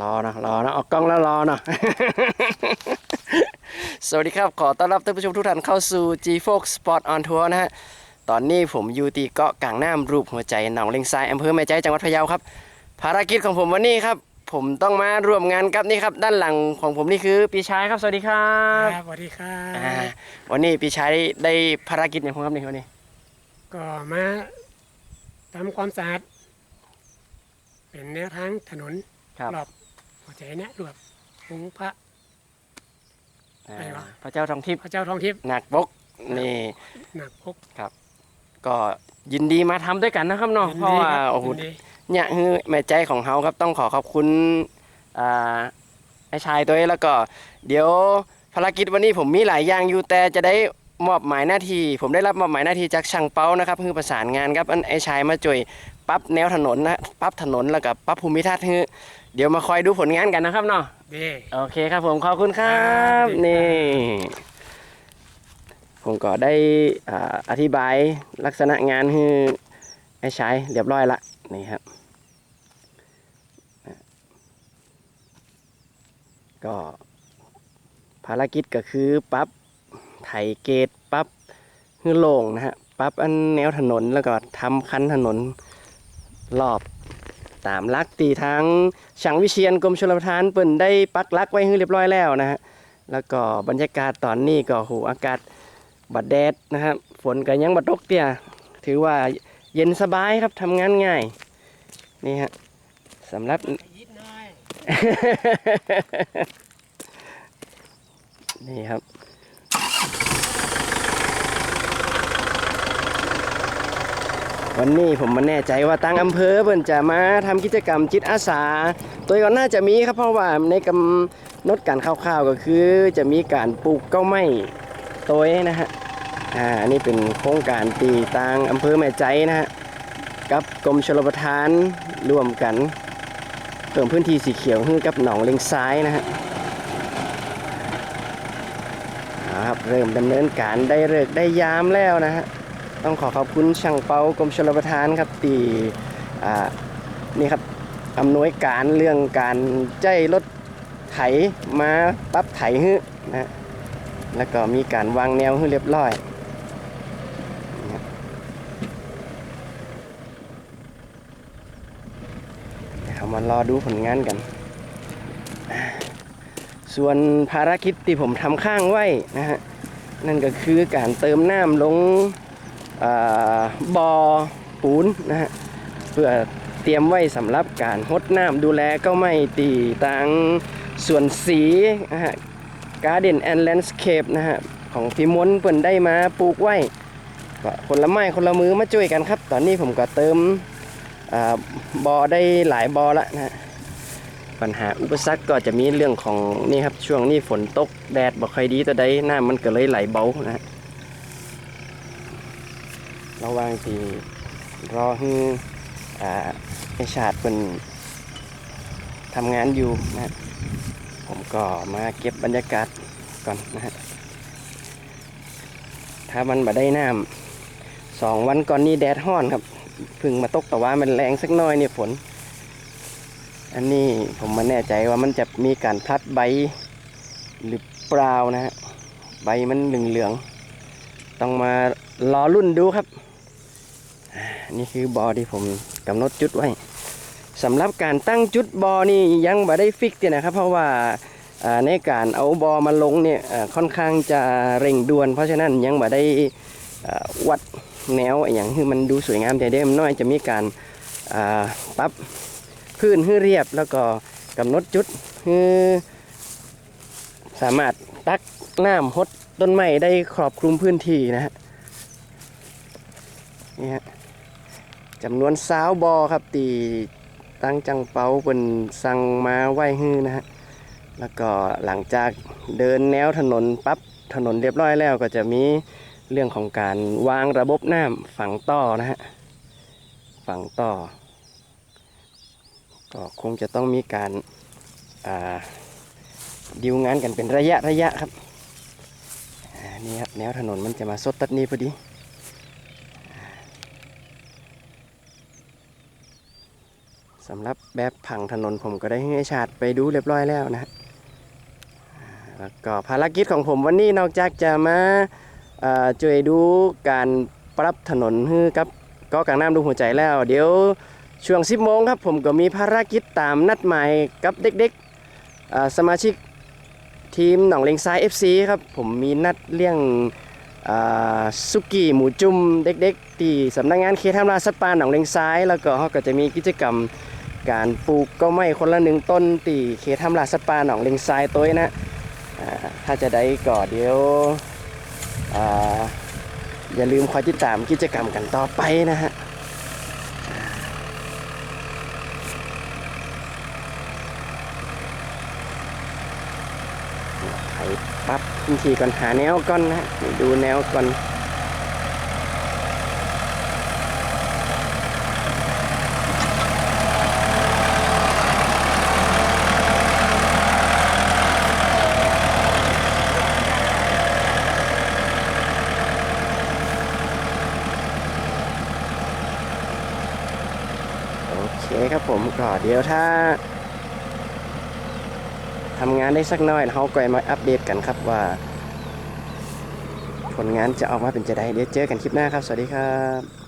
รอนะรอนะออกกล้องแล้วรอนะ สวัสดีครับ ขอต้อนรับท่านผู้ชมทุกท่านเข้าสู่ G Fox Sport on Tour นะฮะ ตอนนี้ผมอยู่ที่เกาะกลางน้ำรูปหัวใจหนองเลงทรายอำเภอแม่ใจจังหวัดพะเยาครับ ภารกิจของผมวันนี้ครับ ผมต้องมาร่วมงานกับนี่ครับ ด้านหลังของผมนี่คือปีชายครับ สวัสดีครับครับสวัสดีครัอ่าบวันนี้ปีชายได้ภารกิจอย่างไรครับนี่วันนี้ ก็มาทำความสะอาดเป็นแนวทางถนนครับ รอบ หัวใจเนี่ยรวบองค์พระอ่าไหนวะ พระเจ้าทองทิพย์พระเจ้าทองทิพย์หนักบกนี่ หนักพกก็ยินดีมาทำด้วยกันนะครับเนาะเพราะว่าโอ้โห ยินดีเนี่ยคือแม่ใจของเขาครับต้องขอขอบคุณอ่าไอ้ชายตัวเองแล้วก็ เดี๋ยวภารกิจวันนี้ผมมีหลายอย่างอยู่แต่จะได้ มอบหมายหน้าที่ ผมได้รับมอบหมายหน้าที่จากช่างเป้านะครับคือประสานงานครับอันไอ้ชายมาช่วยปรับแนวถนนนะปรับถนนแล้วก็ปรับภูมิทัศน์คือเดี๋ยวมาคอยดูผลงานกันนะครับเนาะดีโอเคครับผมขอบคุณครับครับนี่ผมก็ได้อ่าอธิบายลักษณะงานให้ไอ้ชายเรียบร้อยละนี่ครับก็ภารกิจก็คือปรับ ไถเกตปับฮือโล่งนะฮะปรับอันแนวถนนแล้วก็ทำคันถนนรอบตามลักตีทางช่างวิเชียนกรมชลประทานเปิ่นได้ปักลักไว้ให้เรียบร้อยแล้วนะฮะแล้วก็บรรยากาศตอนนี้ก็โหอากาศบัดแดดนะครับฝนก็ยังบัดตกเตี้ยถือว่าเย็นสบายครับทำงานง่ายนี่ฮะสำหรับนี่ครับ วันนี้ผมมาแน่ใจว่าตั้งอำเภอเพิ่นจะมาทำกิจกรรมจิตอาสา ตัวก็น่าจะมีครับเพราะว่าในกำหนดการคร่าวๆก็คือ จะมีการปลูกเก้าไม้ตัวนะฮะอ่าอันนี้เป็นโครงการตีตังอำเภอแม่ใจนะฮะกับกรมชลประทานร่วมกันเพิ่มพื้นที่สีเขียวให้กับหนองเลงซ้ายนะฮะครับเริ่มดำเนินการได้เลิกได้ยามแล้วนะฮะ ต้องขอขอบคุณช่างเปากรมชลประทานครับตีอ่นี่ครับอำนวยการเรื่องการใจรถไถมาปรับไถฮึนะแล้วก็มีการวางแนวให้เรียบร้อยนะครับเดี๋ยวเรามารอดูผลงานกัน ส่วนภารกิจที่ผมทำข้างไว้นะฮะ นั่นก็คือการเติมน้ำลง บ่อปูนนะฮะเพื่อเตรียมไว้สำหรับการหดน้ำดูแลก็ไม่ตีต่างส่วนสีนะฮะ Garden and Landscape นะฮะของพี่มนเปิ่นได้มาปลูกไว้ก็คนละไม้คนละมือมาช่วยกันครับ ตอนนี้ผมก็เติมอบ่อได้หลายบ่อละนะฮะปัญหาอุปสรรคก็จะมีเรื่องของนี่ครับช่วงนี้ฝนตกแดดบ่ค่อยดีแต่ใดน้ำมันก็เลยไหลเบานะฮะ ระหว่างที่รอให้อ่าไอชาติเป็นทำงานอยู่นะฮะผมก็มาเก็บบรรยากาศก่อนนะฮะถ้ามันมาได้น้ำสองวันก่อนนี้แดดห้อนครับพึ่งมาตกแต่ว่ามันแรงสักน้อยเนี่ยฝน อันนี้ผมมาแน่ใจว่ามันจะมีการพลัดใบหรือเปล่านะฮะใบมันเหลืองๆต้องมารอรุ่นดูครับ นี่คือบอที่ผมกำหนดจุดไว้สำหรับการตั้งจุดบอนี่ยังไม่ได้ฟิกเนี่ยนะครับ เพราะว่าในการเอาบอมาลงเนี่ยค่อนข้างจะเร่งด่วน เพราะฉะนั้นยังไม่ได้วัดแนวอย่างที่มันดูสวยงามแต่เดิมน้อยจะมีการาปรับพื้นให้เรียบแล้วก็กำหนดจุดให้สามารถตักน้ำหดต้นไม้ได้ครอบคลุมพื้นที่นะฮะนี่ฮะ จำนวนสาวบอครับตีตั้งจังเปาเป็นสั่งมาไหว้ฮื้อนะฮะแล้วก็หลังจากเดินแนวถนนปับ๊บถนนเรียบร้อยแล้วก็จะมีเรื่องของการวางระบบน้ำฝังต่อนะฮะฝังต่อ ก็คงจะต้องมีการาดิวงานกันเป็นระยะระยะครับนี่ครับแนวถนนมันจะมาสดตัดนี้พอดีอ่า สำหรับแบบผังถนนผมก็ได้ให้ชาติไปดูเรียบร้อยแล้วนะฮะแล้วก็ภารกิจของผมวันนี้นอกจากจะมาช่วยดูการปรับถนนให้กับก็กลางน้ำดูหัวใจแล้ว เดี๋ยวช่วง 10โมงครับ ผมก็มีภารกิจตามนัดหมายกับเด็กๆสมาชิกทีมหนองเลงซ้าย FC ครับ ผมมีนัดเลี้ยงสุกี้หมูจุ่มเด็กๆ ที่สำนักงานเขตทำลาสัตว์ป่าหนองเลงซ้าย แล้วก็เขาก็จะมีกิจกรรม การปลูกก็ไม่คนละหนึ่งต้นที่เขตทำลาสัตว์ป่าหนองเลงซ้ายตัวนะถ้าจะได้ก็เดี๋ยวออย่าลืมคอยติดตามกิจกรรมกันต่อไปนะฮะไถปรับพื้นที่ก่อนหาแนวก่อนนะดูแนวก่อน โอเครับผมก็เดี๋ยวถ้าทำงานได้สักน้อยเขาก็มาอัปเดตกันครับว่า ผลงานจะออกมาเป็นจะไดเดี๋ยวเจอกันคลิปหน้าครับ สวัสดีครับ